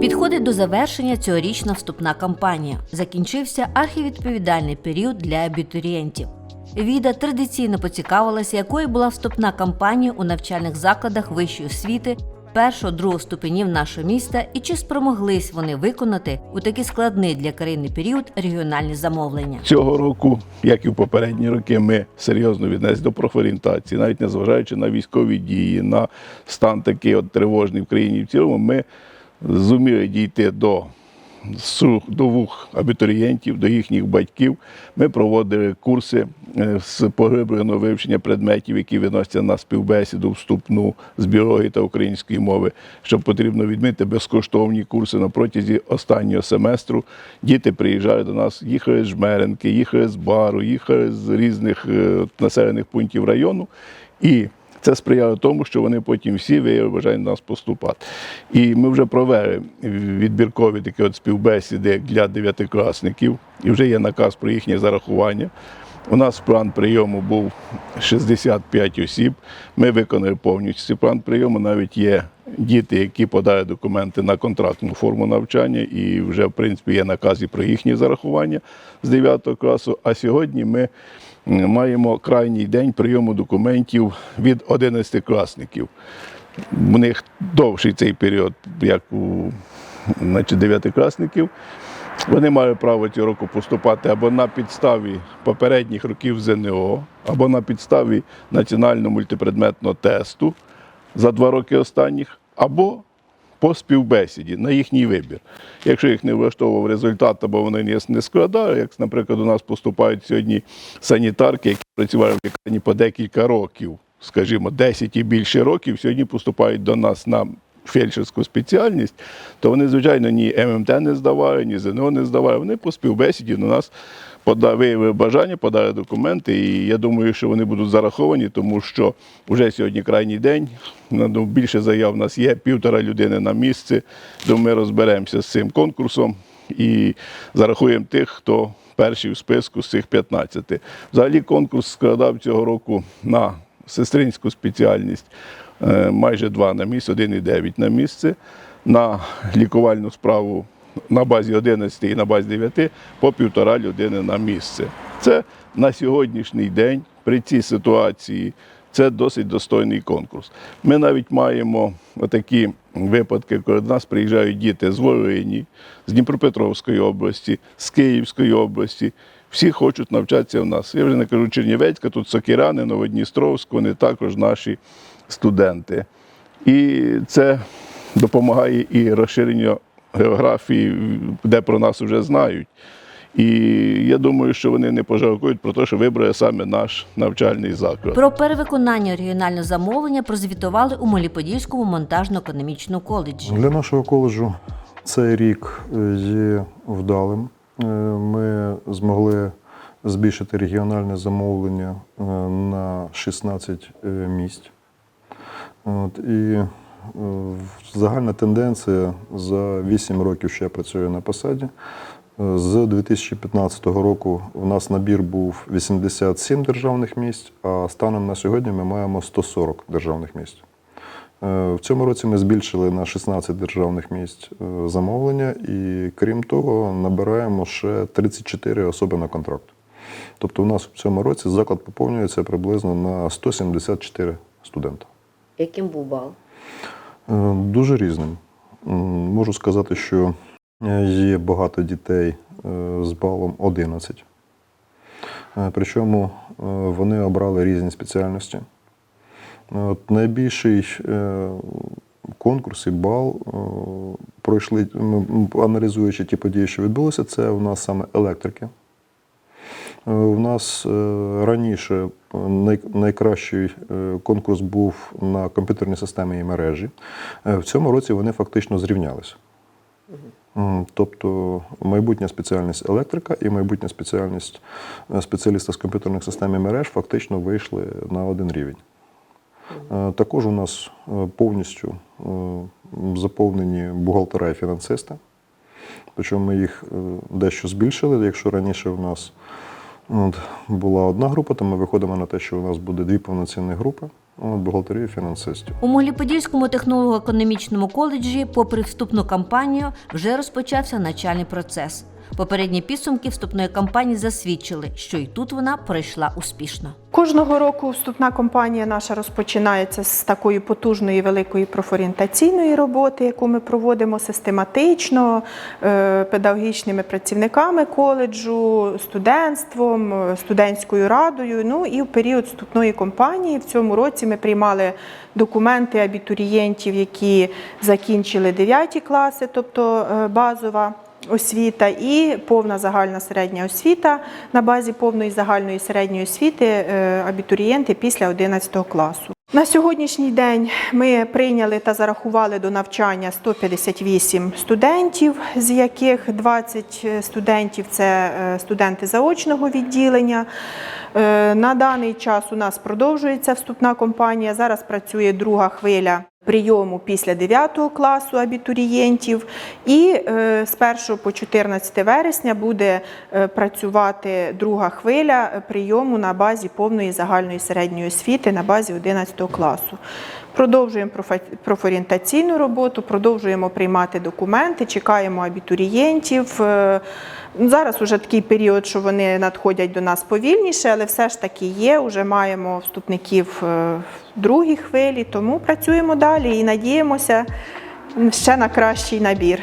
Підходить до завершення цьогорічна вступна кампанія. Закінчився архівідповідальний період для абітурієнтів. Віда традиційно поцікавилася, якою була вступна кампанія у навчальних закладах вищої освіти першого другого ступенів нашого міста і чи спромоглись вони виконати у такий складний для країни період регіональні замовлення. Цього року, як і в попередні роки, ми серйозно віднеслись до профорієнтації, навіть незважаючи на військові дії, на стан такий от тривожний в країні в цілому, ми зуміли дійти до до вух абітурієнтів, до їхніх батьків. Ми проводили курси е, з поглибленого вивчення предметів, які виносяться на співбесіду вступну з біології та української мови. Що потрібно відмити безкоштовні курси на протязі останнього семестру. Діти приїжджали до нас, їхали з Жмеренки, їхали з Бару, їхали з різних е, населених пунктів району. І це сприяло тому, що вони потім всі виявили бажання нас поступати. І ми вже провели відбіркові такі от співбесіди для дев'ятикласників, і вже є наказ про їхнє зарахування. У нас план прийому був 65 осіб. Ми виконали повністю план прийому. Навіть є діти, які подають документи на контрактну форму навчання, і вже в принципі є наказ і про їхнє зарахування з 9 класу. А сьогодні ми маємо крайній день прийому документів від 11-класників. У них довший цей період, як у дев'ятикласників. Вони мають право цього року поступати або на підставі попередніх років ЗНО, або на підставі національного мультипредметного тесту за два роки останніх, або по співбесіді на їхній вибір. Якщо їх не влаштовував результат, або вони не- складали, як, наприклад, у нас поступають сьогодні санітарки, які працювали в лікарні по декілька років, скажімо, 10 і більше років, сьогодні поступають до нас на фельдшерську спеціальність, то вони, звичайно, ні ММТ не здавали, ні ЗНО не здавали. Вони по співбесіді до нас пода- виявили бажання, подали документи, і я думаю, що вони будуть зараховані, тому що вже сьогодні крайній день. ну, Більше заяв у нас є, півтора людини на місці. Думаю, ми розберемося з цим конкурсом і зарахуємо тих, хто перший в списку з цих 15. Взагалі конкурс складав цього року на сестринську спеціальність е, майже два на місце, 1,9 на місце. На лікувальну справу на базі 11 і на базі 9 по півтора людини на місце. Це на сьогоднішній день при цій ситуації це досить достойний конкурс. Ми навіть маємо такі випадки, коли до нас приїжджають діти з Волині, з Дніпропетровської області, з Київської області. Всі хочуть навчатися в нас. Я вже не кажу Чернівецька, тут Сокірани, Новодністровськ, вони також наші студенти. І це допомагає і розширенню географії, де про нас вже знають. І я думаю, що вони не пожалкують про те, що вибрали саме наш навчальний заклад. Про перевиконання регіонального замовлення прозвітували у Моліподільському монтажно-економічному коледжі. Для нашого коледжу цей рік е, є вдалим. Е, Ми змогли збільшити регіональне замовлення е, на 16 е, місць. От, і загальна тенденція за 8 років, що я працюю на посаді. е, З 2015 року у нас набір був 87 державних місць, а станом на сьогодні ми маємо 140 державних місць. Е, В цьому році ми збільшили на 16 державних місць е, замовлення і, крім того, набираємо ще 34 особи на контракт. Тобто у нас в цьому році заклад поповнюється приблизно на 174 студента. Яким був бал? Е, Дуже різним. Можу сказати, що е, є багато дітей е, з балом 11. Е, Причому вони обрали різні спеціальності. От найбільший конкурс і бал пройшли, аналізуючи ті події, що відбулися, це у нас саме електрики. Е, У нас е, раніше е, найкращий конкурс був на комп'ютерні системи і мережі. В цьому році вони фактично зрівнялися. Тобто майбутня спеціальність електрика і майбутня спеціальність спеціаліста з комп'ютерних систем і мереж фактично вийшли на один рівень. Також у нас повністю заповнені бухгалтера і фінансисти. Причому ми їх дещо збільшили. Якщо раніше у нас от, була одна група, то ми виходимо на те, що у нас буде дві повноцінні групи. бухгалтерію, фінансистів. У Моліподільському технолого-економічному коледжі, попри вступну кампанію, вже розпочався навчальний процес. Попередні підсумки вступної кампанії засвідчили, що і тут вона пройшла успішно. Кожного року вступна кампанія наша розпочинається з такої потужної великої профорієнтаційної роботи, яку ми проводимо систематично е, педагогічними працівниками коледжу, студентством, е, студентською радою. Ну і в період вступної кампанії в цьому році ми приймали документи абітурієнтів, які закінчили 9 класи, тобто е, базова освіта і повна загальна середня освіта на базі повної загальної середньої освіти е, абітурієнти після 11 класу. На сьогоднішній день ми прийняли та зарахували до навчання 158 студентів, з яких 20 студентів це е, студенти заочного відділення. Е, На даний час у нас продовжується вступна кампанія. Зараз працює друга хвиля прийому після 9 класу абітурієнтів. І е, з 1 по 14 вересня буде е, працювати друга хвиля е, прийому на базі повної загальної середньої освіти на базі 11 класу. Продовжуємо профорієнтаційну роботу, продовжуємо приймати документи, чекаємо абітурієнтів. Зараз уже такий період, що вони надходять до нас повільніше, але все ж таки є. Уже маємо вступників е, в другій хвилі, тому працюємо далі і надіємося ще на кращий набір.